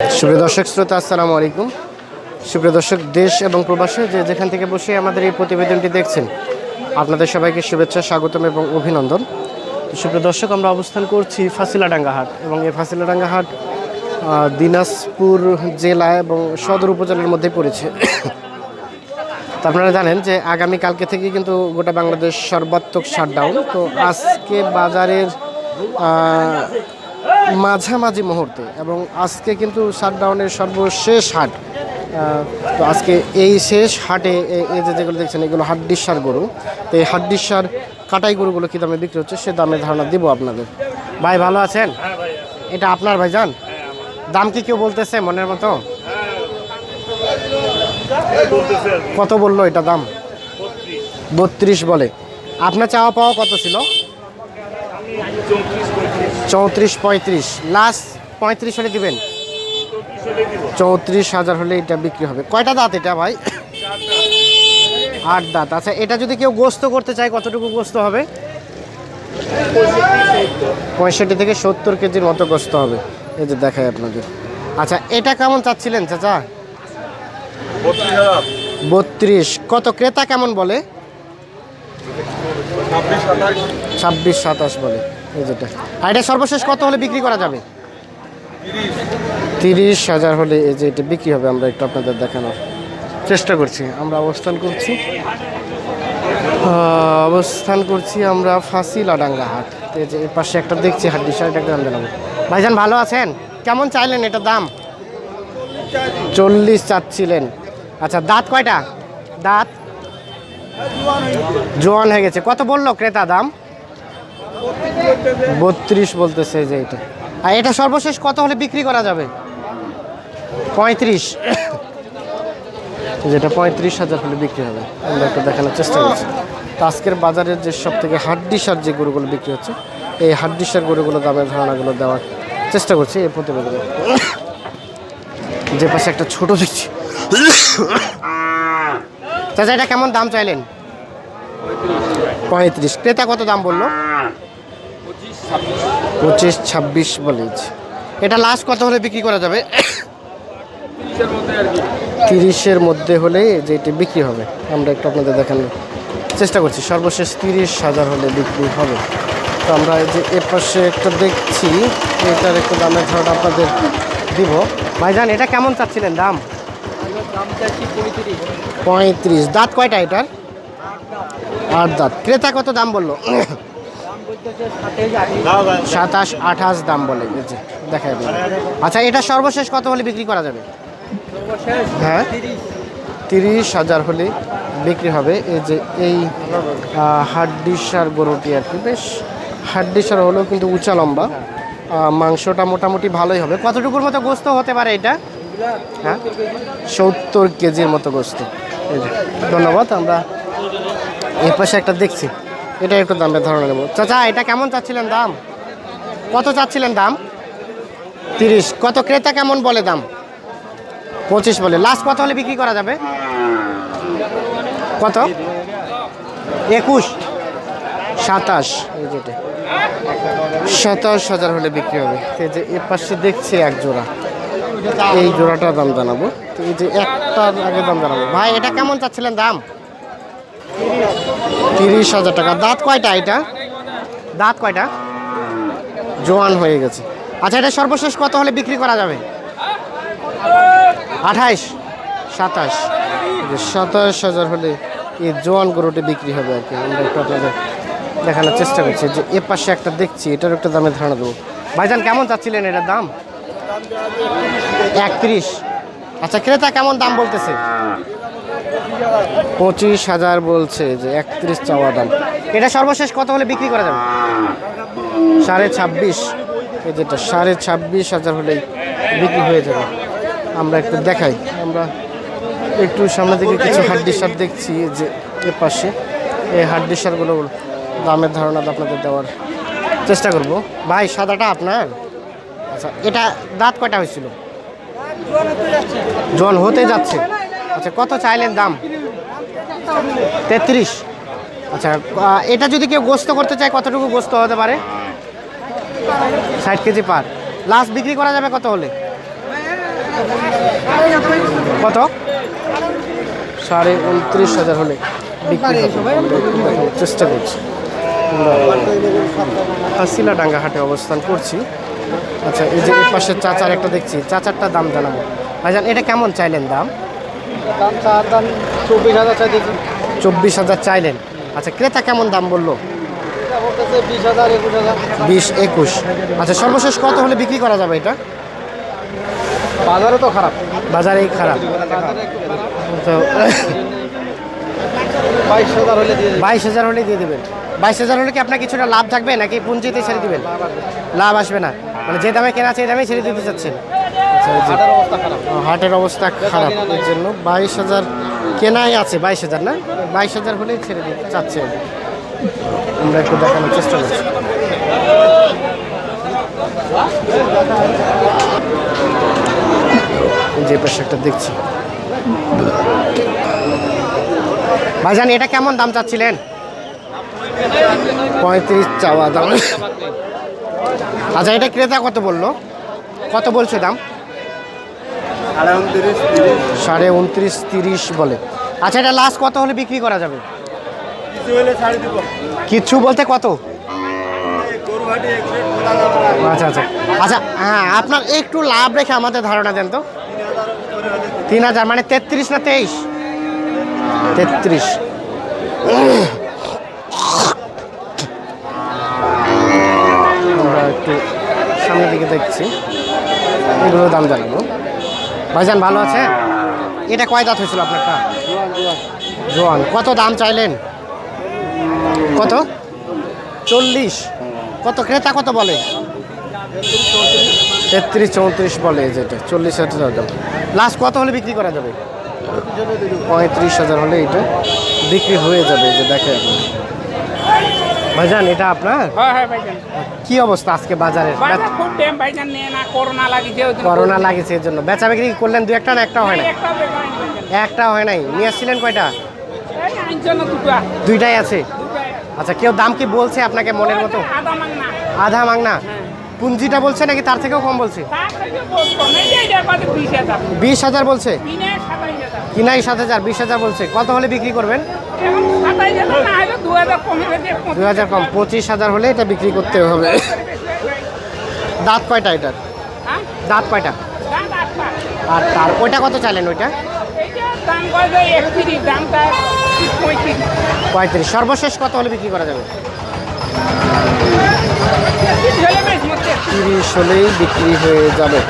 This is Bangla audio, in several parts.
সুপ্রিয় দর্শক, শ্রোতা, আসসালামু আলাইকুম। সুপ্রিয় দর্শক, দেশ এবং প্রবাসে যে যেখান থেকে বসে আমাদের এই প্রতিবেদনটি দেখছেন, আপনাদের সবাইকে শুভেচ্ছা, স্বাগতম এবং অভিনন্দন। সুপ্রিয় দর্শক, আমরা অবস্থান করছি ফাসিলাডাঙ্গা হাট এবং এই ফাসিলাডাঙ্গা হাট দিনাজপুর জেলা এবং সদর উপজেলার মধ্যে পড়েছে। তো আপনারা জানেন যে আগামী কালকে থেকে কিন্তু গোটা বাংলাদেশ সর্বাত্মক শাটডাউন তো আজকে বাজারের মাঝামাঝি মুহূর্তে এবং আজকে কিন্তু শাটডাউনের সর্বশেষ হাট তো আজকে এই শেষ হাটে এই যে যেগুলো দেখছেন এগুলো হাড্ডিসার গরু। তো এই হাড্ডিসার কাটাই গরুগুলো কী দামে বিক্রি হচ্ছে সে দামে ধারণা দিব আপনাদের। ভাই ভালো আছেন? এটা আপনার ভাইজান? দাম কি কেউ বলতেছে মনের মতো? কত বলল এটা দাম? বত্রিশ। বলে। আপনার চাওয়া পাওয়া কত ছিল? চৌত্রিশ পঁয়ত্রিশ। লাস্ট পঁয়ত্রিশ হলে দিবেন। চৌত্রিশ হাজার হলে এটা বিক্রি হবে। কয়টা দাঁত এটা ভাই? আট দাঁত। আচ্ছা এটা যদি কেউ গোস্ত করতে চায়, কতটুকু গোস্ত হবে? পঁয়ষট্টি থেকে সত্তর কেজির মতো গোস্ত হবে। এই যে দেখায় আপনাদের। আচ্ছা এটা কেমন চাচ্ছিলেন, চাচা? বত্রিশ। কত ক্রেতা কেমন বলে? ছাব্বিশ সাতাশ বলে। যেটা আর সর্বশেষ কত হলে বিক্রি করা যাবে? তিরিশ হাজার হলে এই যে এটা বিক্রি হবে, আমরা একটু আপনাদের দেখানোর চেষ্টা করছি। আমরা অবস্থান করছি। অবস্থান করছি আমরা ফাঁসিলাডাঙ্গা হাট। এই যে এর পাশে একটা দেখছি হাড্ডি শার্ট একটা দাম জানাব ভাইজান, ভালো আছেন? কেমন চাইলেন এটা দাম? চল্লিশ চাচ্ছিলেন। আচ্ছা দাঁত কয়টা? দাঁত? জোয়ান হয়ে গেছে। কত বলল ক্রেতা দাম? বত্রিশ বলতেছে যে এটা। আর এটা সর্বশেষ কত হলে বিক্রি করা যাবে? পঁয়ত্রিশ। যেটা পঁয়ত্রিশ হাজার হলে বিক্রি হবে। আমরা একটু দেখানোর চেষ্টা করছি। তো আজকের বাজারের যে সব থেকে হাড্ডি সার যে গরুগুলো বিক্রি হচ্ছে, এই হাড্ডি সার গরুগুলো দামের ধারণাগুলো দেওয়ার চেষ্টা করছি এই প্রতিবেদনে। যে পাশে একটা ছোট দেখছি। চাচা, এটা কেমন দাম চাইলেন? পঁয়ত্রিশ। ক্রেতা কত দাম বলল? পঁচিশ, ছাব্বিশ বলেছি এটা লাস্ট কত হলে বিক্রি করা যাবে? তিরিশের মধ্যে হলে যে এটি বিক্রি হবে, আমরা একটু আপনাদের দেখানোর চেষ্টা করছি। সর্বশেষ তিরিশ হাজার হলে বিক্রি হবে। তো আমরা যে এর পাশে একটা দেখছি, এটার একটু দামের ধারণা আপনাদের দিব। ভাইজান, এটা কেমন চাচ্ছিলেন দাম? পঁয়ত্রিশ। দাঁত কয়টা এটার? আট দাঁত। ক্রেতা কত দাম বলল? সাতাশ আঠাশ দাম বলে দেখাই। আচ্ছা এটা সর্বশেষ কত হলে বিক্রি করা যাবে? হ্যাঁ তিরিশ হাজার হলে বিক্রি হবে। এই যে এই হাড্ডিসার গরুটি আর কি, বেশ হাড্ডিসার হলেও কিন্তু উঁচা লম্বা। মাংসটা মোটামুটি ভালোই হবে। কতটুকুর মতো গোস্ত হতে পারে এটা? হ্যাঁ সত্তর কেজির মতো গোস্ত। ধন্যবাদ, আমরা এই পাশে একটা দেখছি। এটা একটু দামের ধারণা নেব। চাচা, এটা কেমন চাচ্ছিলেন দাম? কত চাচ্ছিলেন দাম? তিরিশ। কত ক্রেতা কেমন বলে দাম? পঁচিশ বলে। লাস্ট কত হলে বিক্রি করা যাবে? কত? একুশ। সাতাশ। এই যেটা সাতাশ হাজার হলে বিক্রি হবে। এই যে এ পাশে দেখছি এক জোড়া। এই জোড়াটার দাম জানাব। এই যে একটার আগে দাম জানাব। ভাই, এটা কেমন চাচ্ছিলেন দাম? তিরিশ হাজার টাকা। দাঁত কয়টা এটা? দাঁত কয়টা? জোয়ান হয়ে গেছে। আচ্ছা এটা সর্বশেষ কত হলে বিক্রি করা যাবে? আঠাইশ। সাতাশ। সাতাশ হাজার হলে এই জোয়ান গরুটি বিক্রি হবে আর কি। আমরা একটু আপনাদের দেখানোর চেষ্টা করছি। যে এ পাশে একটা দেখছি এটার একটা দামে ধারণা দেবো। ভাইজান কেমন চাচ্ছিলেন এটার দাম? একত্রিশ। আচ্ছা ক্রেতা কেমন দাম বলতেছে? পঁচিশ হাজার বলছে যে একত্রিশ চাওয়া দাম। এটা সর্বশেষ কত হলে বিক্রি করা যাবে? সাড়ে ছাব্বিশ। এই যেটা সাড়ে ছাব্বিশ হাজার হলেই বিক্রি হয়ে যাবে। আমরা একটু দেখাই। আমরা একটু সামনে দিকে কিছু হাড্ডি সার দেখছি যে এ পাশে। এই হাড্ডি সারগুলো দামের ধারণা আপনাদের দেওয়ার চেষ্টা করব। ভাই সাদাটা আপনার? আচ্ছা এটা দাঁত কয়টা হয়েছিল? জন হতে যাচ্ছে। আচ্ছা কত চাইলেন দাম? তেত্রিশ। আচ্ছা এটা যদি কেউ গোস্ত করতে চায়, কতটুকু গোস্ত হতে পারে? ষাট কেজি পার। লাস্ট বিক্রি করা যাবে কত হলে? কত? সাড়ে উনত্রিশ হাজার হলে চেষ্টা করছি। হাসিলা ডাঙ্গা হাটে অবস্থান করছি। আচ্ছা এই যে পাশে চাচার একটা দেখছি। চাচারটা দাম জানাব। ভাইজান, এটা কেমন চাইলেন দাম? দাম চার দাম চব্বিশ হাজার চব্বিশ হাজার চাইলেন। আচ্ছা ক্রেতা কেমন দাম বলল? বিশ একুশ আচ্ছা সর্বশেষ কত হলে বিক্রি করা যাবে এটা? বাজারে তো খারাপ। বাজারেই খারাপ। বাজারে খারাপ। তো বাইশ হাজার হলে দিয়ে দেবেন। বাইশ হাজার হলে কি আপনার কিছুটা লাভ থাকবে নাকি পুঞ্জিতে ছেড়ে দিবেন? লাভ আসবে। না। মানে যে দামে কেনা আছে এই দামে ছেড়ে দিতে চাচ্ছেন? হাটের অবস্থা খারাপ। এর জন্য। বাইশ হাজার কেনাই আছে বাইশ হাজার না? বাইশ হাজার হলেই ছেড়ে দিতে চাচ্ছে। আমরা একটু দেখানোর চেষ্টা করছি। যে পাশে একটা দেখছি। ভাইজান এটা কেমন দাম চাচ্ছিলেন? পঁয়ত্রিশ চাওয়া দাম। আচ্ছা এটা ক্রেতা কত বলল? কত বলছে দাম? সাড়ে উনত্রিশ তিরিশ বলে। আচ্ছা এটা লাস্ট কত হলে বিক্রি করা যাবে? কিচ্ছু বলতে কত? আচ্ছা আচ্ছা। আচ্ছা হ্যাঁ আপনার একটু লাভ রেখে আমাদের ধারণা দেন তো। তিন হাজার মানে তেত্রিশ না তেইশ? তেত্রিশ। আমরা একটু সামনের দিকে দেখছি। এগুলো দাম জানাব। ভাইজান ভালো আছে? এটা কয় দাঁত হয়েছিল আপনারটা? জোয়ান। কত দাম চাইলেন? কত? চল্লিশ। কত ক্রেতা কত বলে? তেত্রিশ চৌত্রিশ বলে যেটা। চল্লিশ হাজার দাম। লাস্ট কত হলে বিক্রি করা যাবে? পঁয়ত্রিশ হাজার হলে এটা বিক্রি হয়ে যাবে যে দেখে ভাইজান এটা আপনার? হ্যাঁ হ্যাঁ ভাইজান। কি অবস্থা আজকে বাজারে বাজার খুব ড্যাম ভাইজান নিয়ে না করোনা লাগিছে করোনা লাগিছে এর জন্য। বেচা বিক্রি করলেন দুই একটা না একটা হয় না একটা হয় নাই। নিয়ে আসছিলেন কয়টা? দুইটাই আছে? আচ্ছা কেউ দাম কি বলছে আপনাকে মনের মতো? আধা মাংনা। আধা মাংনা? পুঞ্জিটা বলছে নাকি তার থেকেও কম বলছে? বিশ হাজার। বলছে? কিনে কিনাই সাত হাজার বিশ হাজার বলছে। কত হলে বিক্রি করবেন? দু হাজার কমে পঁচিশ হাজার হলে এটা বিক্রি করতে হবে। দাঁত কয়টা এটার? হ্যাঁ? দাঁত কয়টা? আর তার ওইটা কত চাইলেন ওইটা? পঁয়ত্রিশ। সর্বশেষ কত হলে বিক্রি করা যাবে? তিরিশ হলেই বিক্রি হয়ে যাবে।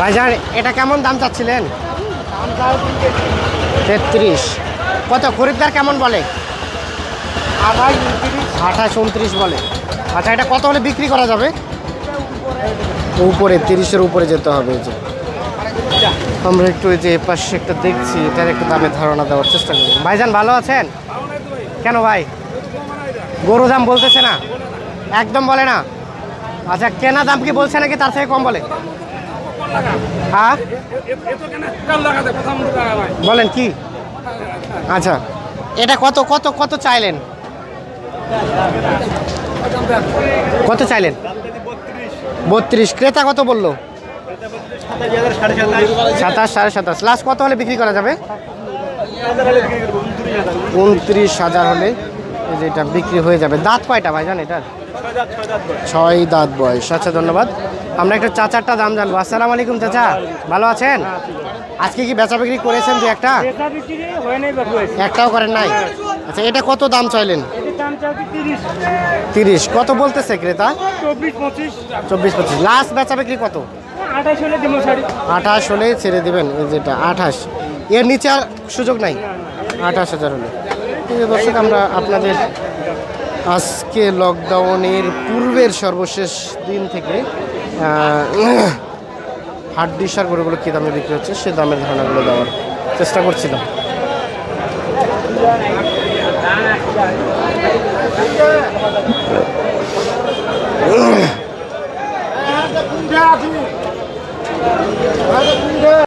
ভাইজান এটা কেমন দাম চাচ্ছিলেন? তেত্রিশ। কত? খরিদ্দার কেমন বলে? আঠাশ উনত্রিশ। বলে। আচ্ছা এটা কত হলে বিক্রি করা যাবে? উপরে তিরিশের উপরে যেতে হবে যে। আমরা একটু এই যে পাশে একটা দেখছি এটার একটু দামে ধারণা দেওয়ার চেষ্টা করি ভাইজান ভালো আছেন? কেন ভাই? গরু দাম বলতেছে না? একদম বলে না। আচ্ছা কেনা দাম কি বলছে নাকি? তার থেকে কম বলে। হ্যাঁ? বলেন কি? আচ্ছা। এটা কত কত কত চাইলেন? কত চাইলেন? বত্রিশ। ক্রেতা কত বলল? সাতাশ, সাড়ে সাতাশ। লাস্ট কত হলে বিক্রি করা যাবে? উনত্রিশ হাজার হলে। এটা বিক্রি হয়ে যাবে। দাঁত কয়টা ভাই জান এটার? ছয় দাঁত বয়স। আচ্ছা ধন্যবাদ। আমরা একটু চাচারটা দাম জানব। আসসালামু আলাইকুম চাচা। ভালো আছেন? আজকে কি বেচা বিক্রি করেছেন দু একটা? একটাও করেন নাই? আচ্ছা এটা কত দাম চাইলেন? তিরিশ। কত বলতেছে ক্রেতা? চব্বিশ পঁচিশ। লাস্ট বেচা বিক্রি কত? আঠাশ হলে ছেড়ে দেবেন যেটা আঠাশ। এর নিচে আর সুযোগ নাই? আঠাশ হাজার হলে। দর্শক আমরা আপনাদের আজকে লকডাউনের পূর্বের সর্বশেষ দিন থেকে হাড্ডি সার গরুগুলো কী দামে বিক্রি হচ্ছে সে দামের ধারণাগুলো দেওয়ার চেষ্টা করছিলাম